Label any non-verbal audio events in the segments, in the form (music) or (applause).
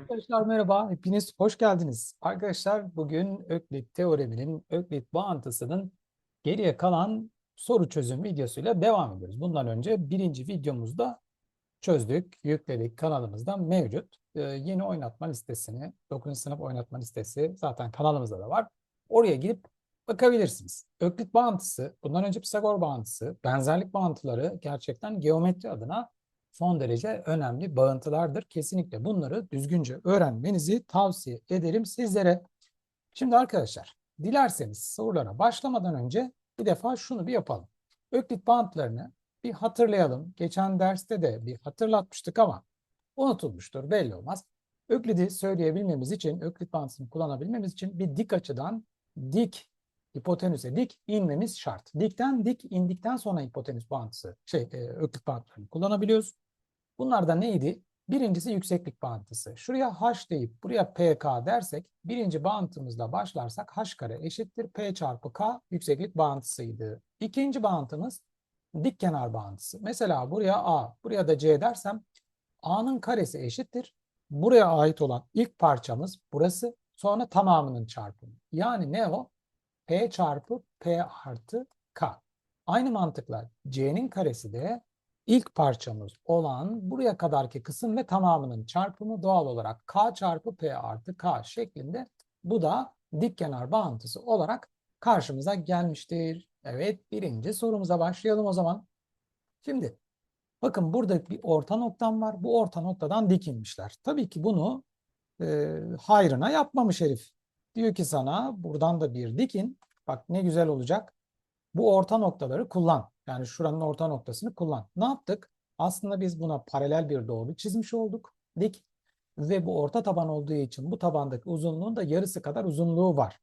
Arkadaşlar merhaba, hepiniz hoş geldiniz. Arkadaşlar bugün Öklit teoreminin, Öklit bağıntısının geriye kalan soru çözüm videosuyla devam ediyoruz. Bundan önce birinci videomuzda çözdük, yükledik, kanalımızda mevcut. Ee, yeni oynatma listesini, 9. sınıf oynatma listesi zaten kanalımızda da var. Oraya gidip bakabilirsiniz. Öklit bağıntısı, bundan önce Pisagor bağıntısı, benzerlik bağıntıları gerçekten geometri adına son derece önemli bağıntılardır. Kesinlikle bunları düzgünce öğrenmenizi tavsiye ederim sizlere. Şimdi arkadaşlar dilerseniz sorulara başlamadan önce bir defa şunu bir yapalım. Öklit bağıntılarını bir hatırlayalım. Geçen derste de bir hatırlatmıştık ama unutulmuştur belli olmaz. Öklid'i söyleyebilmemiz için, Öklit bağıntısını kullanabilmemiz için bir dik açıdan dik hipotenüse dik inmemiz şart. Dikten dik indikten sonra hipotenüs bağıntısı, şey, e, öklit bağıntılarını kullanabiliyoruz. Bunlar da neydi? Birincisi yükseklik bağıntısı. Şuraya h deyip buraya pk dersek birinci bağıntımızla başlarsak h kare eşittir p çarpı k yükseklik bağıntısıydı. İkinci bağıntımız dik kenar bağıntısı. Mesela buraya a, buraya da c dersem a'nın karesi eşittir. Buraya ait olan ilk parçamız burası. Sonra tamamının çarpımı. Yani ne o? p çarpı p artı k. Aynı mantıkla c'nin karesi de ilk parçamız olan buraya kadarki kısım ve tamamının çarpımı doğal olarak k çarpı p artı k şeklinde bu da dik kenar bağıntısı olarak karşımıza gelmiştir. Evet birinci sorumuza başlayalım o zaman. Şimdi bakın burada bir orta noktam var. Bu orta noktadan dik inmişler. Tabii ki bunu e, hayrına yapmamış herif. Diyor ki sana buradan da bir dikin. Bak ne güzel olacak. Bu orta noktaları kullan. Yani şuranın orta noktasını kullan. Ne yaptık? Aslında biz buna paralel bir doğru çizmiş olduk. Dik. Ve bu orta taban olduğu için bu tabandaki uzunluğun da yarısı kadar uzunluğu var.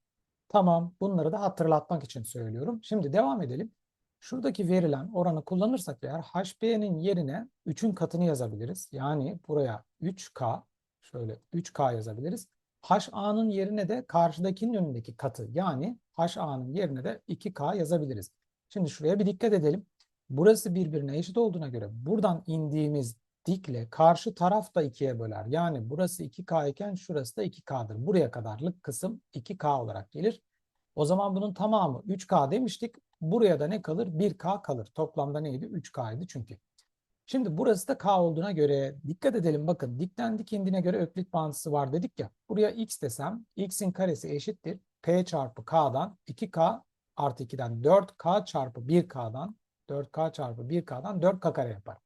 Tamam. Bunları da hatırlatmak için söylüyorum. Şimdi devam edelim. Şuradaki verilen oranı kullanırsak eğer HB'nin yerine 3'ün katını yazabiliriz. Yani buraya 3K şöyle 3K yazabiliriz. HA'nın yerine de karşıdakinin önündeki katı yani HA'nın yerine de 2K yazabiliriz. Şimdi şuraya bir dikkat edelim. Burası birbirine eşit olduğuna göre buradan indiğimiz dikle karşı taraf da ikiye böler. Yani burası 2K iken şurası da 2K'dır. Buraya kadarlık kısım 2K olarak gelir. O zaman bunun tamamı 3K demiştik. Buraya da ne kalır? 1K kalır. Toplamda neydi? 3K'ydı çünkü. Şimdi burası da K olduğuna göre dikkat edelim. Bakın dikten dik indiğine göre öklit bağıntısı var dedik ya. Buraya X desem X'in karesi eşittir. P çarpı K'dan 2K artı 2'den 4K çarpı 1K'dan 4K çarpı 1K'dan 4K kare yapar.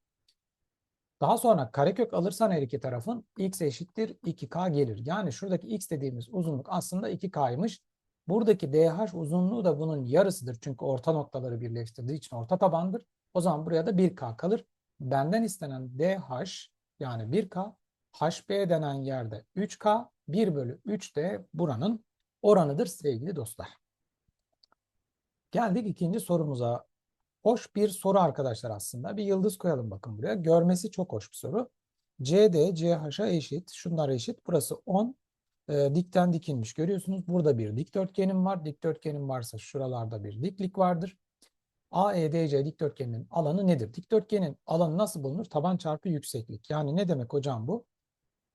Daha sonra karekök alırsan her iki tarafın x eşittir 2K gelir. Yani şuradaki x dediğimiz uzunluk aslında 2K'ymış. Buradaki DH uzunluğu da bunun yarısıdır. Çünkü orta noktaları birleştirdiği için orta tabandır. O zaman buraya da 1K kalır. Benden istenen DH yani 1K, HB denen yerde 3K, 1 bölü 3 de buranın oranıdır sevgili dostlar. Geldik ikinci sorumuza. Hoş bir soru arkadaşlar aslında. Bir yıldız koyalım bakın buraya. Görmesi çok hoş bir soru. CD, CH'a eşit. Şunlar eşit. Burası 10. E, dikten dikilmiş. Görüyorsunuz burada bir dikdörtgenim var. Dikdörtgenim varsa şuralarda bir diklik vardır. AEDC dikdörtgeninin alanı nedir? Dikdörtgenin alanı nasıl bulunur? Taban çarpı yükseklik. Yani ne demek hocam bu?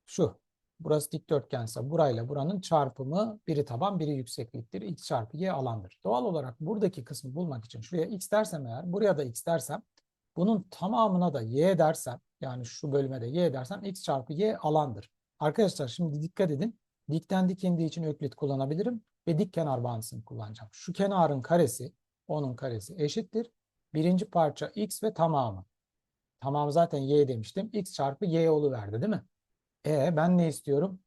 Şu. Burası dikdörtgense burayla buranın çarpımı biri taban biri yüksekliktir. X çarpı Y alandır. Doğal olarak buradaki kısmı bulmak için şuraya X dersem eğer buraya da X dersem bunun tamamına da Y dersem yani şu bölüme de Y dersem X çarpı Y alandır. Arkadaşlar şimdi dikkat edin. Dikten dik indiği için öklit kullanabilirim ve dik kenar bağıntısını kullanacağım. Şu kenarın karesi onun karesi eşittir. Birinci parça X ve tamamı. Tamamı zaten Y demiştim. X çarpı Y verdi değil mi? E ben ne istiyorum?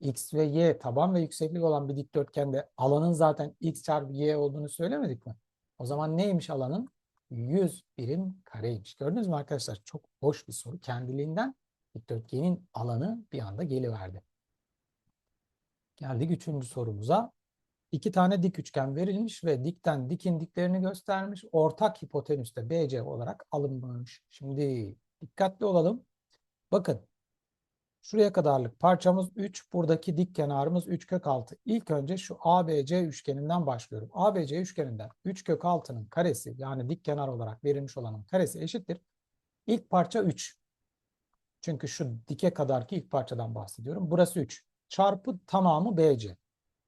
X ve Y taban ve yükseklik olan bir dikdörtgende alanın zaten X çarpı Y olduğunu söylemedik mi? O zaman neymiş alanın? 100 birim kareymiş. Gördünüz mü arkadaşlar? Çok hoş bir soru. Kendiliğinden dikdörtgenin alanı bir anda geliverdi. Geldik üçüncü sorumuza. İki tane dik üçgen verilmiş ve dikten dikindiklerini göstermiş. Ortak hipotenüste BC olarak alınmış. Şimdi dikkatli olalım. Bakın Şuraya kadarlık parçamız 3. Buradaki dik kenarımız 3 kök 6. İlk önce şu ABC üçgeninden başlıyorum. ABC üçgeninden 3 kök 6'nın karesi yani dik kenar olarak verilmiş olanın karesi eşittir. İlk parça 3. Çünkü şu dike kadarki ilk parçadan bahsediyorum. Burası 3. Çarpı tamamı BC.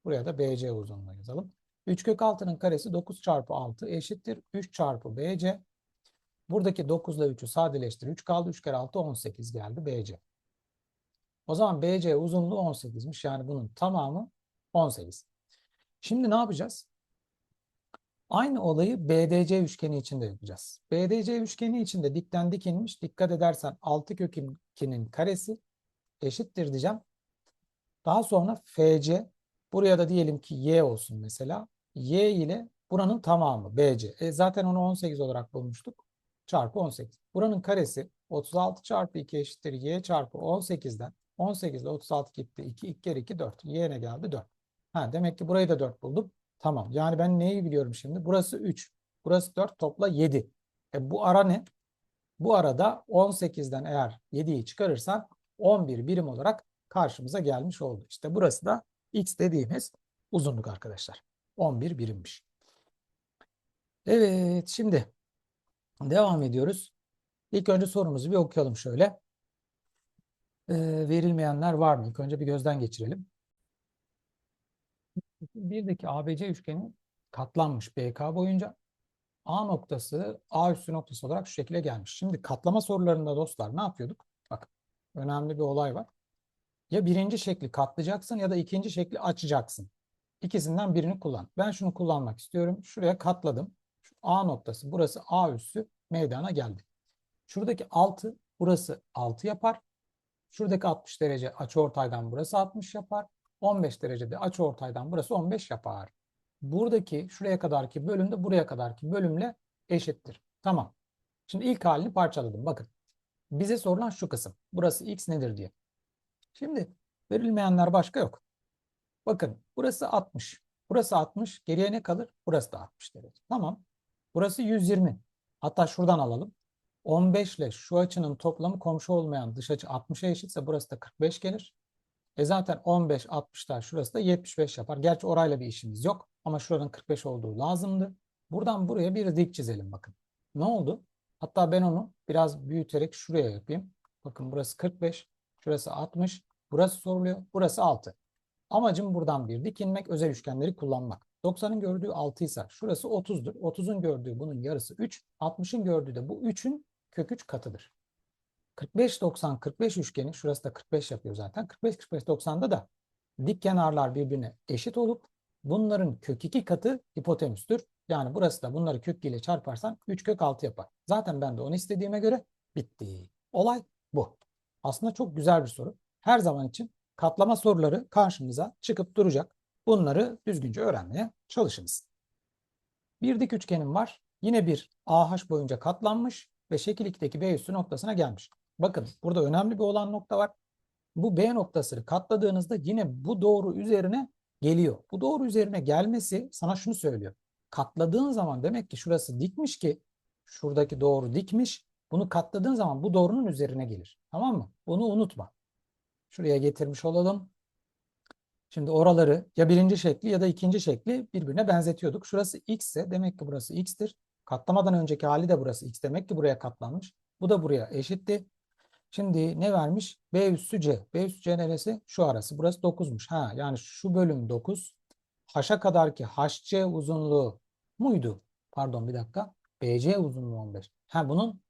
Buraya da BC uzunluğu yazalım. 3 kök 6'nın karesi 9 çarpı 6 eşittir. 3 çarpı BC. Buradaki 9 ile 3'ü sadeleştir. 3 kaldı. 3 kere 6 18 geldi BC. O zaman BC uzunluğu 18'miş. Yani bunun tamamı 18. Şimdi ne yapacağız? Aynı olayı BDC üçgeni için de yapacağız. BDC üçgeni için de dikten dik inmiş. Dikkat edersen 6 kök 2'nin karesi eşittir diyeceğim. Daha sonra FC buraya da diyelim ki Y olsun mesela. Y ile buranın tamamı BC. E zaten onu 18 olarak bulmuştuk. Çarpı 18. Buranın karesi 36 çarpı 2 eşittir Y çarpı 18'den 18 ile 36 gitti. 2, 2 kere 2 4. Y ne geldi? 4. Ha, demek ki burayı da 4 buldum. Tamam. Yani ben neyi biliyorum şimdi? Burası 3. Burası 4. Topla 7. E bu ara ne? Bu arada 18'den eğer 7'yi çıkarırsan 11 birim olarak karşımıza gelmiş oldu. İşte burası da x dediğimiz uzunluk arkadaşlar. 11 birimmiş. Evet şimdi devam ediyoruz. İlk önce sorumuzu bir okuyalım şöyle. Ee, verilmeyenler var mı? İlk önce bir gözden geçirelim. Birdeki ABC üçgeni katlanmış BK boyunca. A noktası A üssü noktası olarak şu şekilde gelmiş. Şimdi katlama sorularında dostlar ne yapıyorduk? Bakın önemli bir olay var. Ya birinci şekli katlayacaksın ya da ikinci şekli açacaksın. İkisinden birini kullan. Ben şunu kullanmak istiyorum. Şuraya katladım. Şu A noktası burası A üssü meydana geldi. Şuradaki 6 burası 6 yapar. Şuradaki 60 derece açıortaydan burası 60 yapar. 15 derecede açıortaydan burası 15 yapar. Buradaki şuraya kadarki bölüm de buraya kadarki bölümle eşittir. Tamam. Şimdi ilk halini parçaladım. Bakın. Bize sorulan şu kısım. Burası x nedir diye. Şimdi verilmeyenler başka yok. Bakın burası 60. Burası 60. Geriye ne kalır? Burası da 60 derece. Tamam. Burası 120. Hatta şuradan alalım. 15 ile şu açının toplamı komşu olmayan dış açı 60'a eşitse burası da 45 gelir. E zaten 15, 60'ta şurası da 75 yapar. Gerçi orayla bir işimiz yok. Ama şuranın 45 olduğu lazımdı. Buradan buraya bir dik çizelim bakın. Ne oldu? Hatta ben onu biraz büyüterek şuraya yapayım. Bakın burası 45, şurası 60, burası soruluyor, burası 6. Amacım buradan bir dik inmek, özel üçgenleri kullanmak. 90'ın gördüğü 6 ise şurası 30'dur. 30'un gördüğü bunun yarısı 3, 60'ın gördüğü de bu 3'ün kök 3 katıdır. 45-90-45 üçgeni şurası da 45 yapıyor zaten. 45-45-90'da da dik kenarlar birbirine eşit olup bunların kök 2 katı hipotenüstür. Yani burası da bunları kök ile çarparsan 3 kök 6 yapar. Zaten ben de onu istediğime göre bitti. Olay bu. Aslında çok güzel bir soru. Her zaman için katlama soruları karşımıza çıkıp duracak. Bunları düzgünce öğrenmeye çalışınız. Bir dik üçgenim var. Yine bir AH boyunca katlanmış ve şekil 2'deki B üssü noktasına gelmiş. Bakın burada önemli bir olan nokta var. Bu B noktasını katladığınızda yine bu doğru üzerine geliyor. Bu doğru üzerine gelmesi sana şunu söylüyor. Katladığın zaman demek ki şurası dikmiş ki şuradaki doğru dikmiş. Bunu katladığın zaman bu doğrunun üzerine gelir. Tamam mı? Bunu unutma. Şuraya getirmiş olalım. Şimdi oraları ya birinci şekli ya da ikinci şekli birbirine benzetiyorduk. Şurası x ise demek ki burası x'tir. Katlamadan önceki hali de burası x. Demek ki buraya katlanmış. Bu da buraya eşitti. Şimdi ne vermiş? B üssü C. B üssü C neresi? Şu arası. Burası 9'muş. Ha, yani şu bölüm 9. H'a kadar ki HC uzunluğu muydu? Pardon bir dakika. BC uzunluğu 15. Ha bunun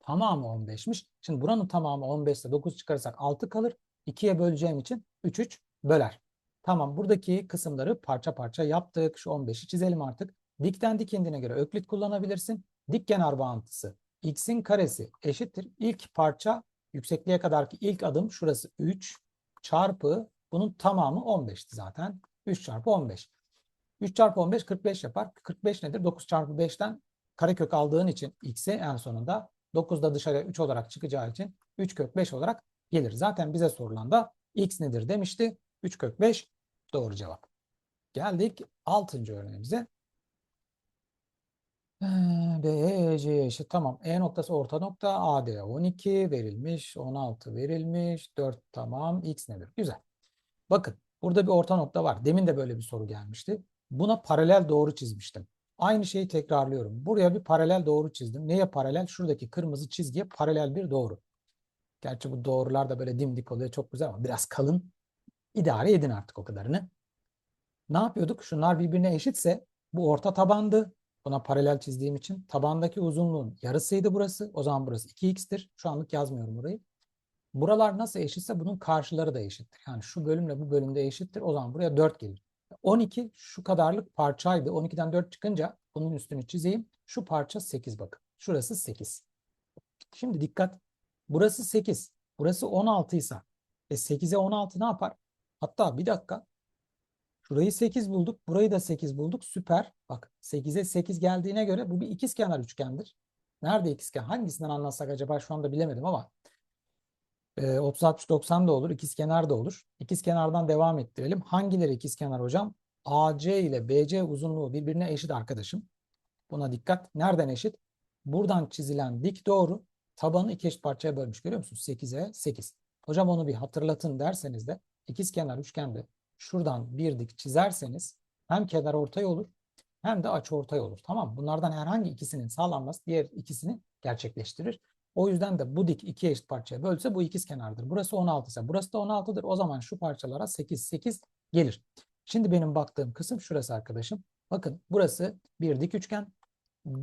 tamamı 15'miş. Şimdi buranın tamamı 15 ise 9 çıkarırsak 6 kalır. 2'ye böleceğim için 3 3 böler. Tamam buradaki kısımları parça parça yaptık. Şu 15'i çizelim artık. Dikten dik indiğine göre öklit kullanabilirsin. Dik kenar bağıntısı x'in karesi eşittir. İlk parça yüksekliğe kadarki ilk adım şurası 3 çarpı bunun tamamı 15'ti zaten. 3 çarpı 15. 3 çarpı 15 45 yapar. 45 nedir? 9 çarpı 5'ten karekök aldığın için x'i en sonunda 9'da dışarıya 3 olarak çıkacağı için 3 kök 5 olarak gelir. Zaten bize sorulan da x nedir demişti. 3 kök 5 doğru cevap. Geldik 6. örneğimize. B, E, eşit. Tamam. E noktası orta nokta. AD 12 verilmiş. 16 verilmiş. 4 tamam. X nedir? Güzel. Bakın burada bir orta nokta var. Demin de böyle bir soru gelmişti. Buna paralel doğru çizmiştim. Aynı şeyi tekrarlıyorum. Buraya bir paralel doğru çizdim. Neye paralel? Şuradaki kırmızı çizgiye paralel bir doğru. Gerçi bu doğrular da böyle dimdik oluyor. Çok güzel ama biraz kalın. İdare edin artık o kadarını. Ne yapıyorduk? Şunlar birbirine eşitse bu orta tabandı. Buna paralel çizdiğim için tabandaki uzunluğun yarısıydı burası. O zaman burası 2x'tir. Şu anlık yazmıyorum burayı. Buralar nasıl eşitse bunun karşıları da eşittir. Yani şu bölümle bu bölümde eşittir. O zaman buraya 4 gelir. 12 şu kadarlık parçaydı. 12'den 4 çıkınca bunun üstünü çizeyim. Şu parça 8 bakın. Şurası 8. Şimdi dikkat. Burası 8. Burası 16 ise e 8'e 16 ne yapar? Hatta bir dakika. Şurayı 8 bulduk. Burayı da 8 bulduk. Süper. Bak 8'e 8 geldiğine göre bu bir ikizkenar üçgendir. Nerede ikizkenar? Hangisinden anlatsak acaba şu anda bilemedim ama e, 30 60 90 da olur. İkizkenar da olur. İkizkenardan devam ettirelim. Hangileri ikizkenar hocam? AC ile BC uzunluğu birbirine eşit arkadaşım. Buna dikkat. Nereden eşit? Buradan çizilen dik doğru tabanı iki eşit parçaya bölmüş. Görüyor musunuz? 8'e 8. Hocam onu bir hatırlatın derseniz de ikizkenar üçgende şuradan bir dik çizerseniz hem kenar ortay olur hem de açı ortay olur. Tamam? Bunlardan herhangi ikisinin sağlanması diğer ikisini gerçekleştirir. O yüzden de bu dik iki eşit parçaya bölse bu ikiz kenardır. Burası 16 ise burası da 16'dır. O zaman şu parçalara 8 8 gelir. Şimdi benim baktığım kısım şurası arkadaşım. Bakın burası bir dik üçgen.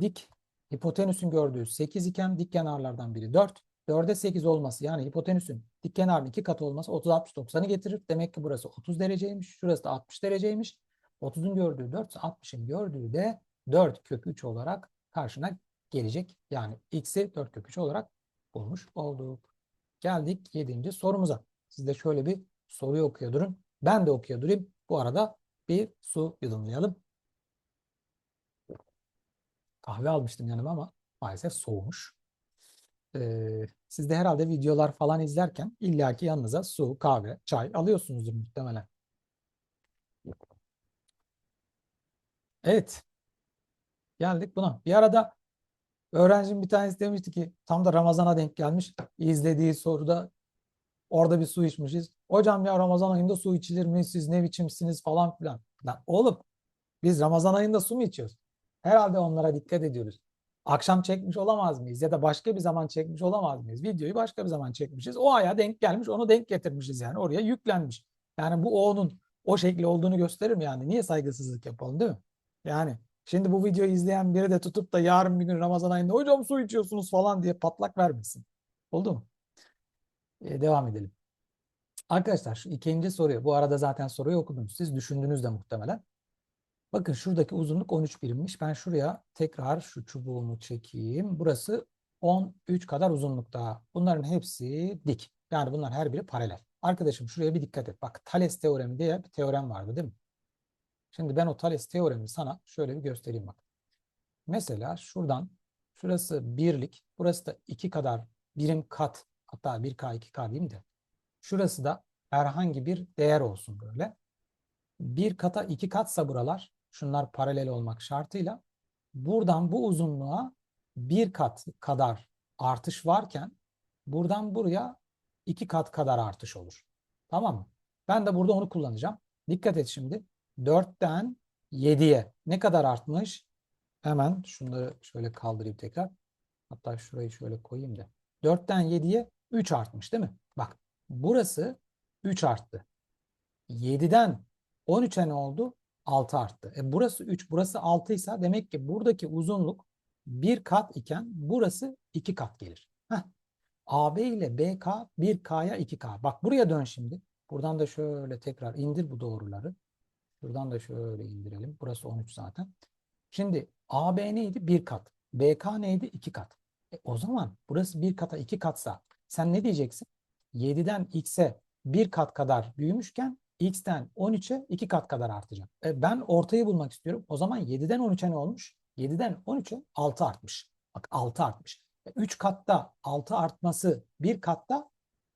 Dik hipotenüsün gördüğü 8 iken dik kenarlardan biri 4. 4'e 8 olması yani hipotenüsün dik iki katı olması 30 60 90'ı getirir. Demek ki burası 30 dereceymiş. Şurası da 60 dereceymiş. 30'un gördüğü 4 ise 60'ın gördüğü de 4 kök 3 olarak karşına gelecek. Yani x'i 4 kök 3 olarak bulmuş olduk. Geldik 7. sorumuza. Siz de şöyle bir soruyu okuyor durun. Ben de okuyor durayım. Bu arada bir su yudumlayalım. Kahve almıştım yanıma ama maalesef soğumuş. Ee, siz de herhalde videolar falan izlerken illaki yanınıza su, kahve, çay alıyorsunuzdur muhtemelen. Evet. Geldik buna. Bir arada öğrencim bir tanesi demişti ki tam da Ramazan'a denk gelmiş. İzlediği soruda orada bir su içmişiz. Hocam ya Ramazan ayında su içilir mi? Siz ne biçimsiniz falan filan. Lan oğlum biz Ramazan ayında su mu içiyoruz? Herhalde onlara dikkat ediyoruz. Akşam çekmiş olamaz mıyız? Ya da başka bir zaman çekmiş olamaz mıyız? Videoyu başka bir zaman çekmişiz. O aya denk gelmiş, onu denk getirmişiz yani. Oraya yüklenmiş. Yani bu o onun o şekli olduğunu gösterir mi yani? Niye saygısızlık yapalım değil mi? Yani şimdi bu videoyu izleyen biri de tutup da yarın bir gün Ramazan ayında hocam su içiyorsunuz falan diye patlak vermesin. Oldu mu? Ee, devam edelim. Arkadaşlar şu ikinci soruyu bu arada zaten soruyu okudunuz. Siz düşündünüz de muhtemelen. Bakın şuradaki uzunluk 13 birimmiş. Ben şuraya tekrar şu çubuğumu çekeyim. Burası 13 kadar uzunlukta. Bunların hepsi dik. Yani bunlar her biri paralel. Arkadaşım şuraya bir dikkat et. Bak Thales teoremi diye bir teorem vardı değil mi? Şimdi ben o Thales teoremi sana şöyle bir göstereyim bak. Mesela şuradan şurası birlik, burası da iki kadar birim kat hatta 1K 2K diyeyim de şurası da herhangi bir değer olsun böyle. Bir kata iki katsa buralar şunlar paralel olmak şartıyla buradan bu uzunluğa bir kat kadar artış varken buradan buraya iki kat kadar artış olur. Tamam mı? Ben de burada onu kullanacağım. Dikkat et şimdi. 4'ten 7'ye ne kadar artmış? Hemen şunları şöyle kaldırayım tekrar. Hatta şurayı şöyle koyayım da. 4'ten 7'ye 3 artmış değil mi? Bak burası 3 arttı. 7'den 13'e ne oldu? 6 arttı. E burası 3, burası 6 ise demek ki buradaki uzunluk bir kat iken burası 2 kat gelir. Heh. AB ile BK 1K'ya 2K. Bak buraya dön şimdi. Buradan da şöyle tekrar indir bu doğruları. Şuradan da şöyle indirelim. Burası 13 zaten. Şimdi AB neydi? 1 kat. BK neydi? 2 kat. E o zaman burası 1 kata 2 katsa sen ne diyeceksin? 7'den x'e 1 kat kadar büyümüşken x'ten 13'e 2 kat kadar artacak. E ben ortayı bulmak istiyorum. O zaman 7'den 13'e ne olmuş? 7'den 13'e 6 artmış. Bak 6 artmış. E 3 katta 6 artması 1 katta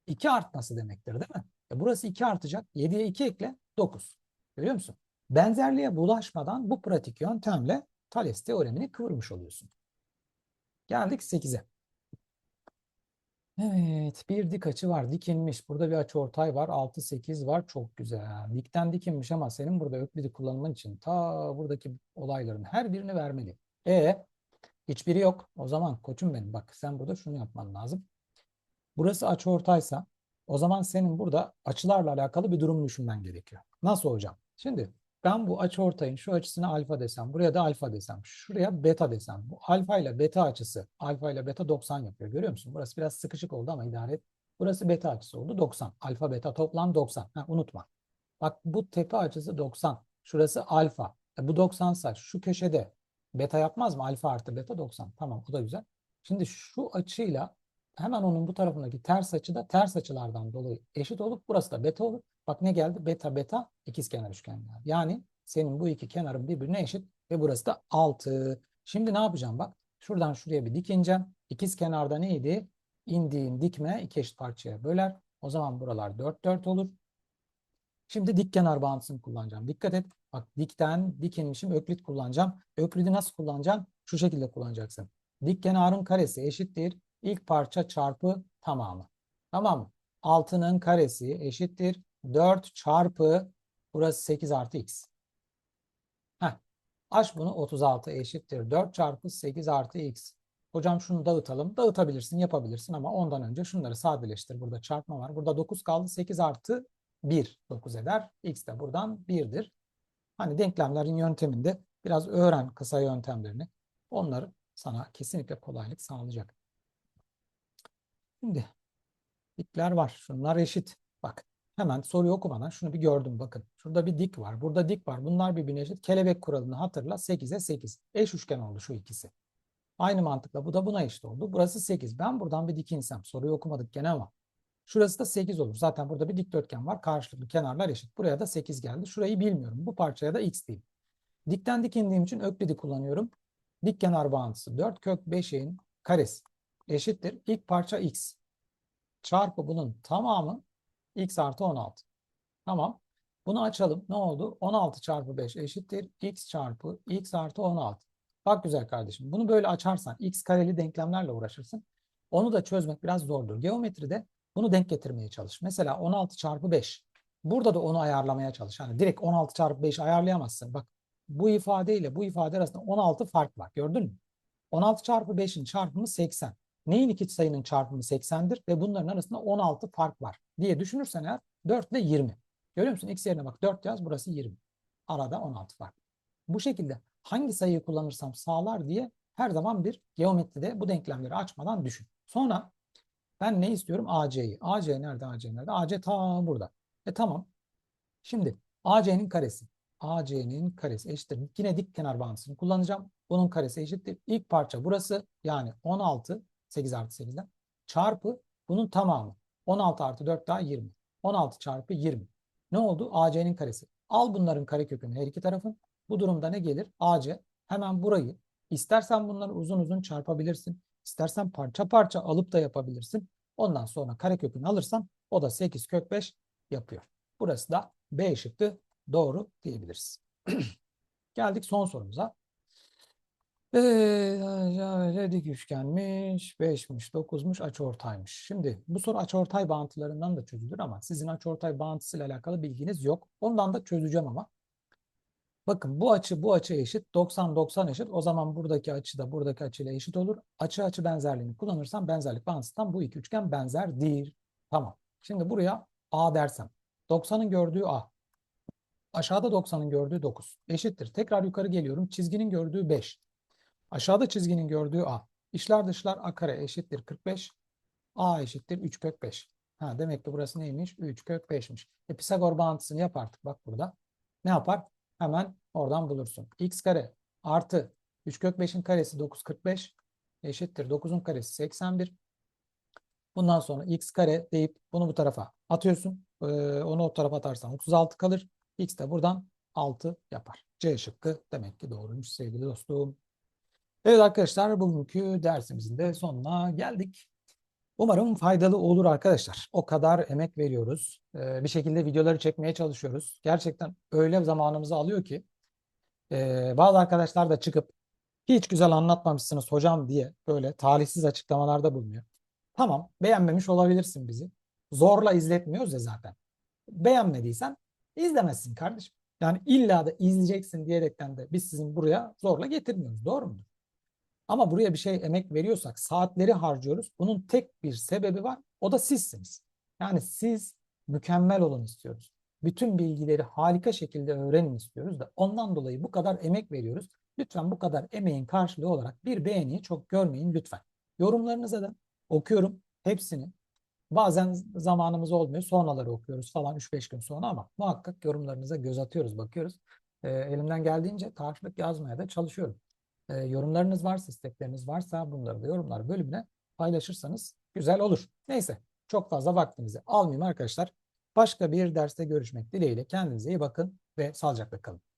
2 artması demektir değil mi? E burası 2 artacak. 7'ye 2 ekle 9. Görüyor musun? Benzerliğe bulaşmadan bu pratik yöntemle Thales teoremini kıvırmış oluyorsun. Geldik 8'e. Evet, bir dik açı var, dikinmiş. Burada bir açı ortay var, 6, 8 var. Çok güzel. Dikten dikinmiş ama senin burada öklidi kullanman için ta buradaki olayların her birini vermeli. E hiçbiri yok. O zaman koçum benim bak sen burada şunu yapman lazım. Burası açıortaysa o zaman senin burada açılarla alakalı bir durum düşünmen gerekiyor. Nasıl hocam? Şimdi ben bu açıortayın şu açısına alfa desem, buraya da alfa desem, şuraya beta desem. Bu alfa ile beta açısı, alfa ile beta 90 yapıyor. Görüyor musun? Burası biraz sıkışık oldu ama idare et. Burası beta açısı oldu 90. Alfa beta toplam 90. Ha, unutma. Bak bu tepe açısı 90. Şurası alfa. E, bu 90 sa şu köşede beta yapmaz mı? Alfa artı beta 90. Tamam o da güzel. Şimdi şu açıyla hemen onun bu tarafındaki ters açı da ters açılardan dolayı eşit olup burası da beta olur. Bak ne geldi? Beta beta ikizkenar üçgen geldi. Yani senin bu iki kenarın birbirine eşit ve burası da 6. Şimdi ne yapacağım bak? Şuradan şuraya bir dik ineceğim. İkiz kenarda neydi? İndiğin dikme iki eşit parçaya böler. O zaman buralar 4 4 olur. Şimdi dik kenar bağıntısını kullanacağım. Dikkat et. Bak dikten dik inmişim. Öklit kullanacağım. Öklidi nasıl kullanacağım? Şu şekilde kullanacaksın. Dik kenarın karesi eşittir. İlk parça çarpı tamamı. Tamam mı? 6'nın karesi eşittir. 4 çarpı burası 8 artı x. Heh. Aç bunu 36 eşittir. 4 çarpı 8 artı x. Hocam şunu dağıtalım. Dağıtabilirsin, yapabilirsin ama ondan önce şunları sadeleştir. Burada çarpma var. Burada 9 kaldı. 8 artı 1 9 eder. X de buradan 1'dir. Hani denklemlerin yönteminde biraz öğren kısa yöntemlerini. Onları sana kesinlikle kolaylık sağlayacak. Şimdi dikler var. Şunlar eşit. Bak hemen soruyu okumadan şunu bir gördüm bakın. Şurada bir dik var. Burada dik var. Bunlar birbirine eşit. Kelebek kuralını hatırla. 8'e 8. Eş üçgen oldu şu ikisi. Aynı mantıkla bu da buna eşit oldu. Burası 8. Ben buradan bir dik insem. Soruyu okumadık gene ama. Şurası da 8 olur. Zaten burada bir dikdörtgen var. Karşılıklı kenarlar eşit. Buraya da 8 geldi. Şurayı bilmiyorum. Bu parçaya da x diyeyim. Dikten dik indiğim için öklidi kullanıyorum. Dik kenar bağıntısı 4 kök 5'in karesi eşittir. İlk parça x çarpı bunun tamamı x artı 16. Tamam. Bunu açalım. Ne oldu? 16 çarpı 5 eşittir. x çarpı x artı 16. Bak güzel kardeşim. Bunu böyle açarsan x kareli denklemlerle uğraşırsın. Onu da çözmek biraz zordur. Geometride bunu denk getirmeye çalış. Mesela 16 çarpı 5. Burada da onu ayarlamaya çalış. Yani direkt 16 çarpı 5 ayarlayamazsın. Bak bu ifade ile bu ifade arasında 16 fark var. Gördün mü? 16 çarpı 5'in çarpımı 80. Neyin iki sayının çarpımı 80'dir ve bunların arasında 16 fark var diye düşünürsen eğer 4 ile 20. Görüyor musun? X yerine bak 4 yaz burası 20. Arada 16 fark. Bu şekilde hangi sayıyı kullanırsam sağlar diye her zaman bir geometride bu denklemleri açmadan düşün. Sonra ben ne istiyorum? AC'yi. AC nerede? AC nerede? AC ta burada. E tamam. Şimdi AC'nin karesi. AC'nin karesi eşittir. Yine dik kenar bağıntısını kullanacağım. Bunun karesi eşittir. İlk parça burası. Yani 16 8 artı 8'den çarpı bunun tamamı. 16 artı 4 daha 20. 16 çarpı 20. Ne oldu? AC'nin karesi. Al bunların karekökünü her iki tarafın. Bu durumda ne gelir? AC hemen burayı istersen bunları uzun uzun çarpabilirsin. İstersen parça parça alıp da yapabilirsin. Ondan sonra karekökünü alırsan o da 8 kök 5 yapıyor. Burası da B şıkkı doğru diyebiliriz. (clears throat) Geldik son sorumuza. Ee, dik üçgenmiş, 5'miş, 9'muş, açıortaymış. Şimdi bu soru açıortay bağıntılarından da çözülür ama sizin açıortay bağıntısıyla alakalı bilginiz yok. Ondan da çözeceğim ama. Bakın bu açı bu açı eşit. 90 90 eşit. O zaman buradaki açı da buradaki açıyla eşit olur. Açı açı benzerliğini kullanırsam benzerlik bağıntısından bu iki üçgen benzerdir. Tamam. Şimdi buraya A dersem. 90'ın gördüğü A. Aşağıda 90'ın gördüğü 9. Eşittir. Tekrar yukarı geliyorum. Çizginin gördüğü 5. Aşağıda çizginin gördüğü A. İşler dışlar A kare eşittir 45. A eşittir 3 kök 5. Ha, demek ki burası neymiş? 3 kök 5'miş. E, Pisagor bağıntısını yap artık. Bak burada. Ne yapar? Hemen oradan bulursun. X kare artı 3 kök 5'in karesi 9 45 eşittir. 9'un karesi 81. Bundan sonra x kare deyip bunu bu tarafa atıyorsun. Ee, onu o tarafa atarsan 36 kalır. X de buradan 6 yapar. C şıkkı demek ki doğruymuş sevgili dostum. Evet arkadaşlar bugünkü dersimizin de sonuna geldik. Umarım faydalı olur arkadaşlar. O kadar emek veriyoruz. Ee, bir şekilde videoları çekmeye çalışıyoruz. Gerçekten öyle zamanımızı alıyor ki e, bazı arkadaşlar da çıkıp hiç güzel anlatmamışsınız hocam diye böyle talihsiz açıklamalarda bulunuyor. Tamam beğenmemiş olabilirsin bizi. Zorla izletmiyoruz ya zaten. Beğenmediysen izlemezsin kardeşim. Yani illa da izleyeceksin diyerekten de biz sizin buraya zorla getirmiyoruz. Doğru mudur? Ama buraya bir şey emek veriyorsak saatleri harcıyoruz. Bunun tek bir sebebi var. O da sizsiniz. Yani siz mükemmel olun istiyoruz. Bütün bilgileri harika şekilde öğrenin istiyoruz da ondan dolayı bu kadar emek veriyoruz. Lütfen bu kadar emeğin karşılığı olarak bir beğeniyi çok görmeyin lütfen. Yorumlarınıza da okuyorum hepsini. Bazen zamanımız olmuyor. Sonraları okuyoruz falan 3-5 gün sonra ama muhakkak yorumlarınıza göz atıyoruz, bakıyoruz. Ee, elimden geldiğince karşılık yazmaya da çalışıyorum. Ee, yorumlarınız varsa, istekleriniz varsa bunları da yorumlar bölümüne paylaşırsanız güzel olur. Neyse çok fazla vaktinizi almayayım arkadaşlar. Başka bir derste görüşmek dileğiyle kendinize iyi bakın ve sağlıcakla kalın.